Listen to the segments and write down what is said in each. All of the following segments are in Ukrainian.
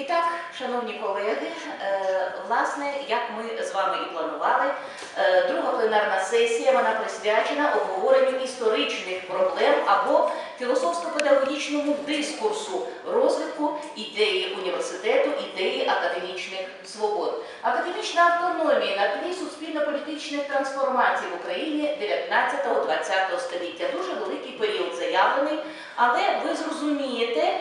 І так, шановні колеги, е, власне, як ми з вами і планували, е, друга пленарна сесія вона присвячена обговоренню історичних проблем або філософсько-педагогічному дискурсу розвитку ідеї університету, ідеї академічних свобод. Академічна автономія на тлі суспільно-політичних трансформацій в Україні 19-20 століття. Дуже великий період заявлений, але ви зрозумієте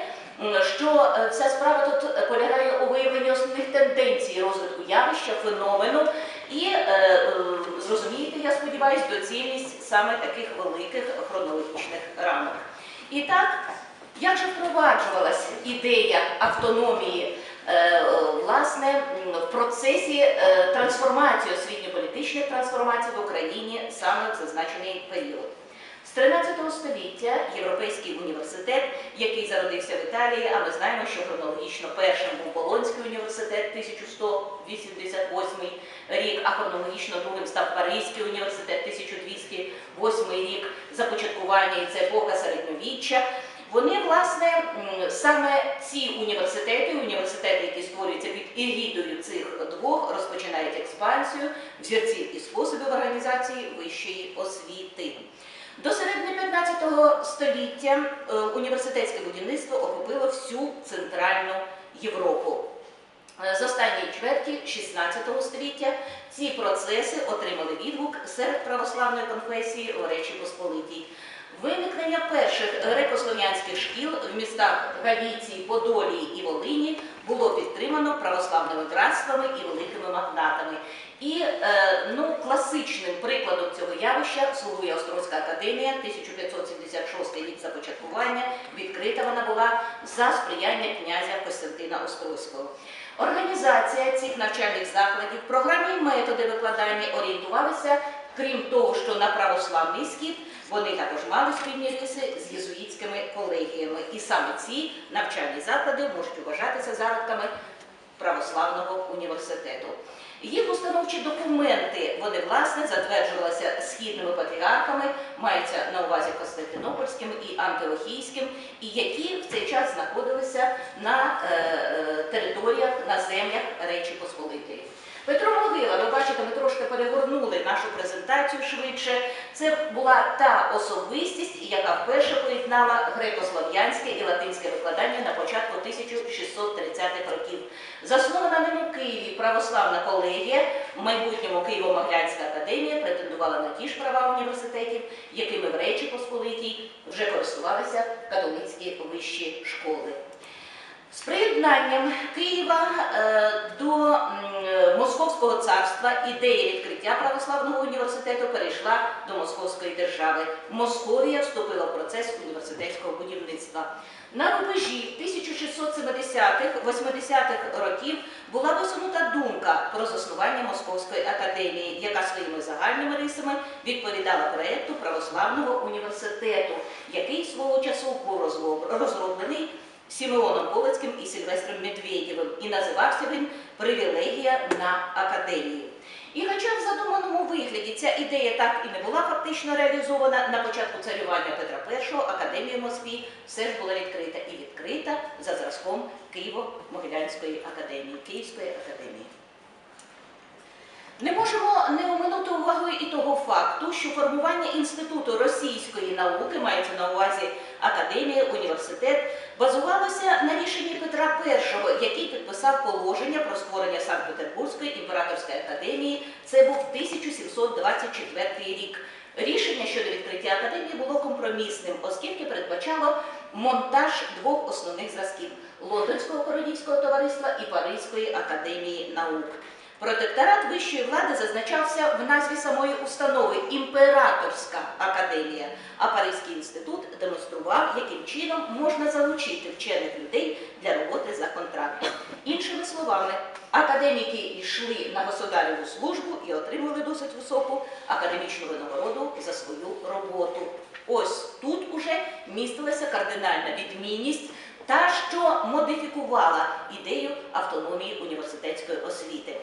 що е, вся справа тут полягає у виявленні основних тенденцій розвитку явища, феномену і е, е, зрозумієте, я сподіваюся, доцільність саме таких великих хронологічних рамок. І так, як же впроваджувалась ідея автономії е, е, власне в процесі е, трансформації освітньо-політичних трансформацій в Україні саме в зазначений період? З 13 століття Європейський університет, який зародився в Італії, а ми знаємо, що хронологічно першим був Болонський університет 1188 рік, а хронологічно другим став Паризький університет 1208 рік, започаткування і це епоха середньовіччя. Вони, власне, саме ці університети, університети, які створюються під егідою цих двох, розпочинають експансію взірців і способів організації вищої освіти. До середини 15 століття е, університетське будівництво охопило всю центральну Європу. Е, З останньої чверті 16 століття ці процеси отримали відгук серед православної конфесії у Речі Посполитій. Виникнення перших греко-слов'янських шкіл в містах Галіції, Подолії і Волині було підтримано православними братствами і великими магнатами. І е, ну, класичним прикладом цього явища слугує Острозька академія, 1576 рік започаткування. Відкрита вона була за сприяння князя Костянтина Острозького. Організація цих навчальних закладів, програми і методи викладання орієнтувалися, крім того, що на православний схід, вони також мали спільні риси з єзуїтськими колегіями. І саме ці навчальні заклади можуть вважатися зародками православного університету. Їх установчі документи, вони власне затверджувалися східними патріархами, мається на увазі Константинопольським і Антиохійським, і які в цей час знаходилися на е, е, територіях, на землях Речі Посполитої. Петро Могила, ви бачите, ми трошки перегорнули нашу презентацію швидше. Це була та особистість, яка вперше поєднала греко-слов'янське і латинське викладання на початку 1630-х років. Заснована ним у Києві православна колегія, в майбутньому Києво-Могилянська академія претендувала на ті ж права університетів, якими в Речі Посполитій вже користувалися католицькі вищі школи. З приєднанням Києва е, до е, Московського царства ідея відкриття православного університету перейшла до Московської держави. Московія вступила в процес університетського будівництва. На рубежі 1670-80-х років була висунута думка про заснування Московської академії, яка своїми загальними рисами відповідала проєкту православного університету, який свого часу був Сімеоном Полицьким і Сильвестром Медведєвим, і називався він Привілегія на академії. І хоча в задуманому вигляді ця ідея так і не була фактично реалізована на початку царювання Петра І, академія Москві все ж була відкрита і відкрита за зразком Києво-Могилянської академії, Київської академії. Не можемо не оминути увагою і того факту, що формування інституту російської науки, мається на увазі академія, університет, базувалося на рішенні Петра І, який підписав положення про створення Санкт-Петербурзької імператорської академії. Це був 1724 рік. Рішення щодо відкриття академії було компромісним, оскільки передбачало монтаж двох основних зразків Лондонського королівського товариства і Паризької академії наук. Протекторат вищої влади зазначався в назві самої установи Імператорська академія, а Паризький інститут демонстрував, яким чином можна залучити вчених людей для роботи за контрактом. Іншими словами, академіки йшли на государеву службу і отримували досить високу академічну винагороду за свою роботу. Ось тут уже містилася кардинальна відмінність. Та, що модифікувала ідею автономії університетської освіти.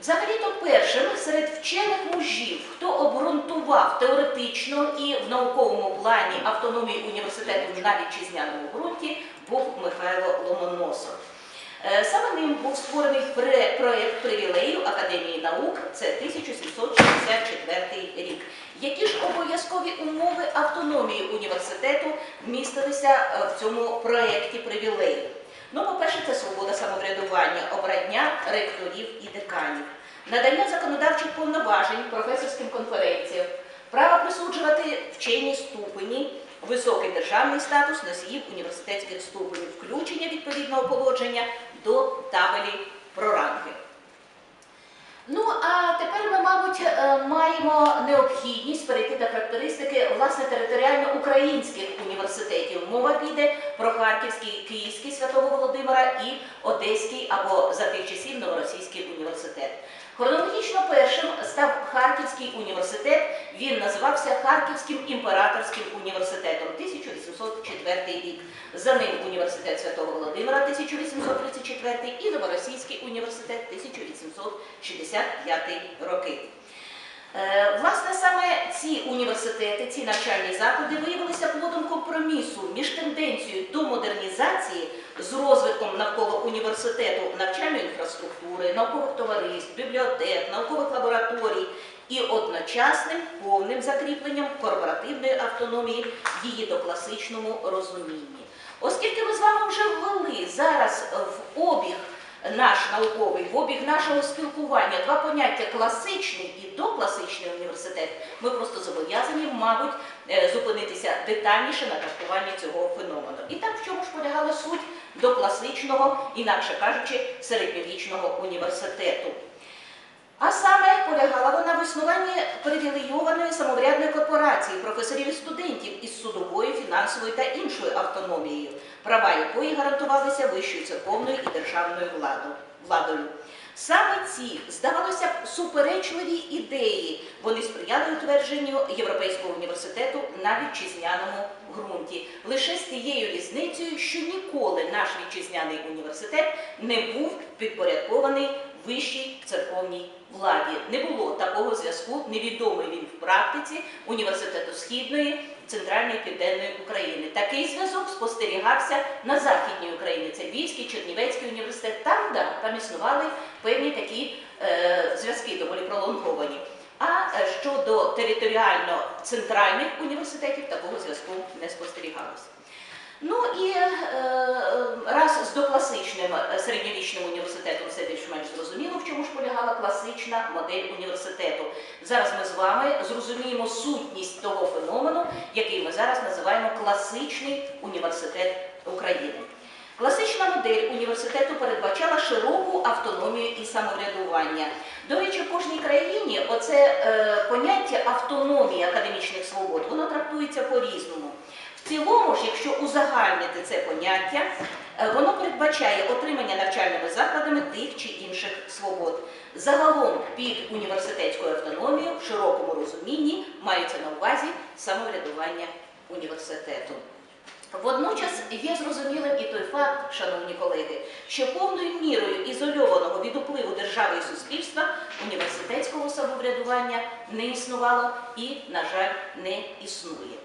Взагалі-то першим серед вчених мужів, хто обґрунтував теоретично і в науковому плані автономію університету на вітчизняному ґрунті, був Михайло Ломоносов. Ним був створений проект привілею Академії наук, це 1764 рік. Які ж обов'язкові умови автономії університету містилися е, в цьому проєкті привілею? Ну, по-перше, це свобода самоврядування, обрання ректорів і деканів, надання законодавчих повноважень професорським конференціям, право присуджувати вчені ступені, високий державний статус носіїв університетських ступенів, включення відповідного положення до табелі про ранги. Ну, а тепер ми, мабуть, е, маємо необхідність перейти до характеристики власне територіально українських університетів. Мова піде про Харківський, Київський Святого Володимира і Одеський або за тих часів Новоросійський університет. Хронологічно першим став Харківський університет. Він називався Харківським імператорським університетом 1804 рік. За ним університет Святого Володимира 1834 і Новоросійський університет 1865 роки. Е, Власне, саме ці університети, ці навчальні заклади виявилися плодом компромісу між тенденцією до модернізації з розвитком навколо університету навчальної інфраструктури, наукових товариств, бібліотек, наукових лабораторій і одночасним повним закріпленням корпоративної автономії в її докласичному розумінні. Оскільки ми з вами вже ввели зараз в обіг наш науковий, в обіг нашого спілкування два поняття класичний і докласичний університет, ми просто зобов'язані, мабуть, е, зупинитися детальніше на трактуванні цього феномену. І так, в чому ж полягала суть докласичного, інакше кажучи, середньовічного університету. А саме полягала вона в існуванні привілейованої самоврядної корпорації професорів і студентів із судовою, фінансовою та іншою автономією, права якої гарантувалися вищою церковною і державною владою. Саме ці, здавалося б, суперечливі ідеї вони сприяли утвердженню Європейського університету на вітчизняному ґрунті. Лише з тією різницею, що ніколи наш вітчизняний університет не був підпорядкований вищій церковній владі. Не було такого зв'язку, невідомий він в практиці університету Східної, Центральної Південної України. Такий зв'язок спостерігався на Західній Україні. Це Львівський, Чернівецький університет. Там, да, там існували певні такі е, зв'язки, доволі пролонговані. А е, щодо територіально центральних університетів такого зв'язку не спостерігалося. Ну і е, раз з докласичним середньовічним університетом все більш-менш зрозуміло, в чому ж полягала класична модель університету. Зараз ми з вами зрозуміємо сутність того феномену, який ми зараз називаємо класичний університет України. Класична модель університету передбачала широку автономію і самоврядування. До речі, в кожній країні оце е, поняття автономії академічних свобод, воно трактується по-різному. В цілому ж, якщо узагальнити це поняття, е, воно передбачає отримання навчальними закладами тих чи інших свобод. Загалом під університетською автономією в широкому розумінні мається на увазі самоврядування університету. Водночас є зрозумілим факт, шановні колеги, що повною мірою ізольованого від впливу держави і суспільства університетського самоврядування не існувало і, на жаль, не існує.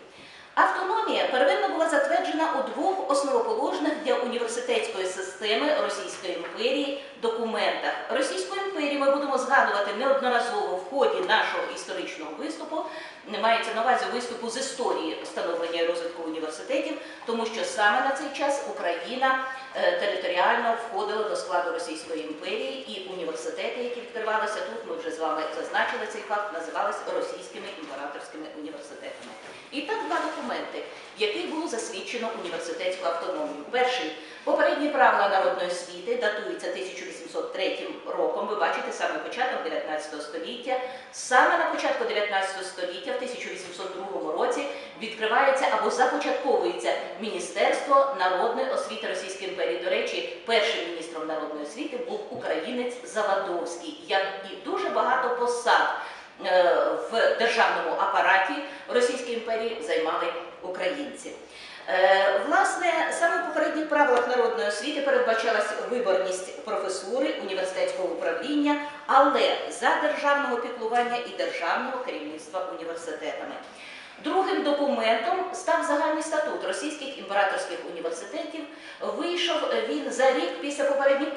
Автономія первинно була затверджена у двох основоположних для університетської системи Російської імперії документах. Російську імперію ми будемо згадувати неодноразово в ході нашого історичного виступу. Не мається на увазі виступу з історії встановлення і розвитку університетів, тому що саме на цей час Україна е, територіально входила до складу Російської імперії, і університети, які відкривалися тут, ми вже з вами зазначили цей факт, називалися російськими імператорськими університетами. І два документи, в яких було засвідчено університетську автономію. Перший попередні правила народної освіти датуються 1803 роком. Ви бачите саме початок 19 століття. Саме на початку 19 століття, в 1802 році, відкривається або започатковується Міністерство народної освіти Російської імперії. До речі, першим міністром народної освіти був українець Завадовський, як і дуже багато посад в державному апараті Російської імперії займали українці. Е, Власне, саме в попередніх правилах народної освіти передбачалась виборність професури університетського управління, але за державного піклування і державного керівництва університетами. Другим документом став загальний статут російських імператорських університетів. Вийшов він за рік після попередніх